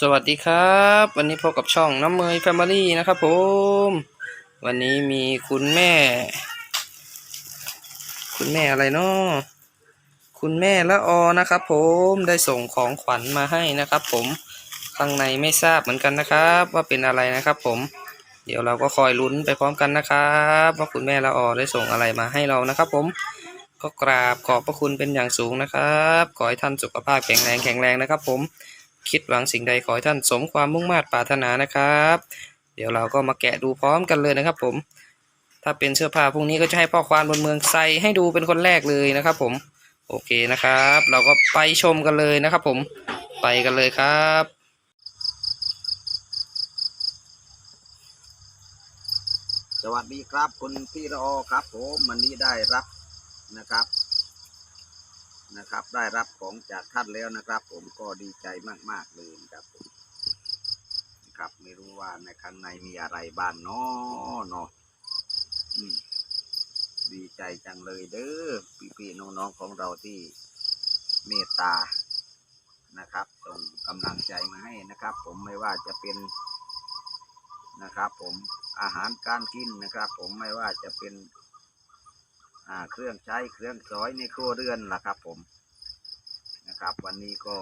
สวัสดีครับ วันนี้พบกับช่องน้ำเมยแฟมิลี่นะครับผม วันนี้มีคุณแม่ คุณแม่อะไรเนาะคุณแม่ละออนะครับ ผมได้ส่งของขวัญมาให้นะครับ ผมข้างในไม่ทราบเหมือนกันนะครับ ว่าเป็นอะไรนะครับ ผม เดี๋ยวเราก็คอยลุ้นไปพร้อมกันนะครับว่าคุณแม่ละออได้ส่งอะไรมาให้เรานะครับ ผมก็กราบขอบพระคุณเป็นอย่างสูงนะครับ ขอให้ท่านสุขภาพแข็งแรงแข็งแรงนะครับ ผม คิดหวังสิ่งใดขอให้ท่านสมความมุ่งมา่ปรารถนานะครับ เดี๋ยวเราก็มาแกะดูพร้อมกันเลยนะครับ ผม ถ้าเป็นเสื้อผ้าพวกนี้ก็จะให้พ่อควานบนเมืองใส่ให้ดูเป็นคนแรกเลยนะครับ ผม โอเคนะครับ เราก็ไปชมกันเลยนะครับ ผม ไปกันเลยครับสวัสดีครับคุณพี่ละออครับผมวันนี้ได้รับนะครับ นะครับ ได้รับของจากท่านแล้วนะครับ ผมก็ดีใจมาก ๆ เลยนะครับผมนะครับ ไม่รู้ว่าในข้างในมีอะไรบ้างเนาะเนาะดีใจจังเลยเด้อพี่ๆน้องๆของเราที่เมตตานะครับส่งกำลังใจมาให้นะครับ ผมไม่ว่าจะเป็นนะครับ ผมอาหารการกินนะครับ ผมไม่ว่าจะเป็น อ่า เครื่องใช้เครื่องสอยในครัวเรือนล่ะครับ ผมนะครับ วันนี้ก็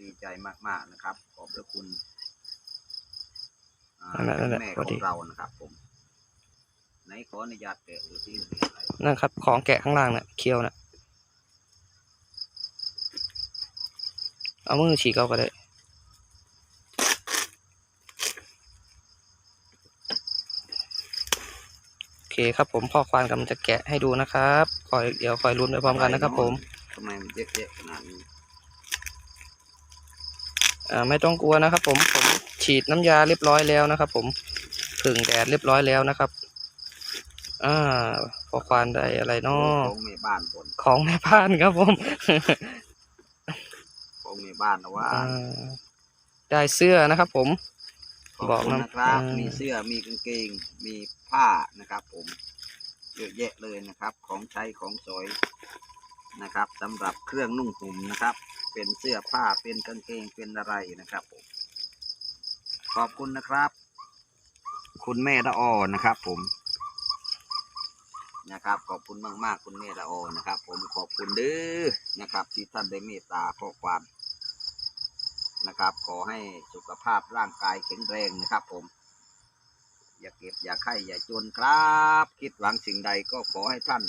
ดีใจมากๆนะครับ ขอบพระคุณอ่านั่นแหละแม่พอขดีองเรานะครับ ผมไหนขออนุญาตแกะดูที่มีอะไรนั่นครับ ของแกะข้างล่างน่ะเคี้ยวน่ะเอามือฉีกเอาก็ได้ โอเคครับผมพ่อควานกำลังจะแกะให้ดูนะครับคอยเดี๋ยวคอยลุ้นไปพร้อมกันนะครับ ผมทำไมมันเยอะๆขนาดนี้อ่าไม่ต้องกลัวนะครับ ผมผมฉีดน้ำยาเรียบร้อยแล้วนะครับ ผมผึ่งแดดเรียบร้อยแล้วนะครับอ่าพ่อควานได้อะไรเนาะของแม่บ้านบนของแม่บ้านครับผมของแม่บ้านนะว่าอ่าได้เสื้อนะครับ ผมขอบบอกคุณนะนะครับอ่ามีมีเสื้อมีกางเกงมี ผ้านะครับ ผมเยอะแยะเลยนะครับ ของใช้ของสวยนะครับสำหรับเครื่องนุ่งห่มนะครับ เป็นเสื้อผ้าเป็นกางเกงเป็นอะไรนะครับผมขอบคุณนะครับ คุณแม่ละออนะครับ ผมนะครับ ขอบคุณมากๆ คุณแม่ละออนะครับ ผมขอบคุณเด้อนะครับ ที่ท่านได้เมตตาข้อความนะครับ ขอให้สุขภาพร่างกายแข็งแรงนะครับ ผม อย่าเก็บอย่าไข้อย่าจนครับ คิดหวังสิ่งใดก็ขอให้ท่าน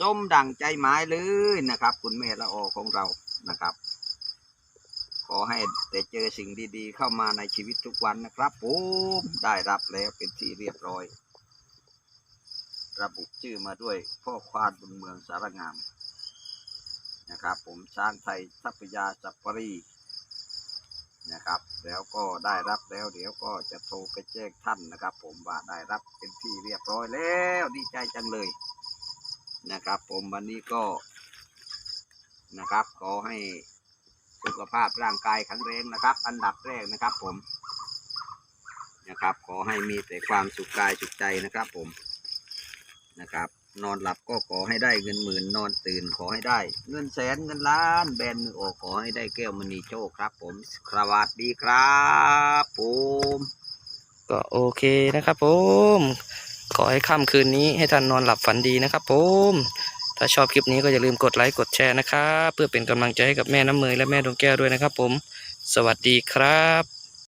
สมดังใจหมายเลยนะครับ คุณแม่ละออของเรานะครับ ขอให้ได้เจอสิ่งดีๆ เข้ามาในชีวิตทุกวันนะครับผมได้รับแล้วเป็นที่เรียบร้อย ระบุชื่อมาด้วยพ่อควานบนเมืองสารงามนะครับ ผมช้างไทยทัพยาจัปปรี นะครับ แล้วก็ได้รับแล้ว เดี๋ยวก็จะโทรไปแจ้งท่านนะครับ ผมว่าได้รับเป็นที่เรียบร้อยแล้วดีใจจังเลยนะครับ ผมวันนี้ก็นะครับขอให้สุขภาพร่างกายแข็งแรงนะครับ อันดับแรกนะครับ ผมนะครับ ขอให้มีแต่ความสุขกายสุขใจนะครับ ผมนะครับ นอนหลับก็ขอให้ได้เงินหมื่นนอนตื่นขอให้ได้ เงินแสนเงินล้านแบนมือออกขอให้ได้แก้วมณีโชคครับ ผมสวัสดีครับผมก็โอเคนะครับผมขอให้ค่ำคืนนี้ให้ท่านนอนหลับฝันดีนะครับผมถ้าชอบคลิปนี้ก็อย่าลืมกดไลค์กดแชร์นะครับเพื่อเป็นกำลังใจให้กับแม่น้ำเมยและแม่ดวงแก้วด้วยนะครับผม สวัสดีครับ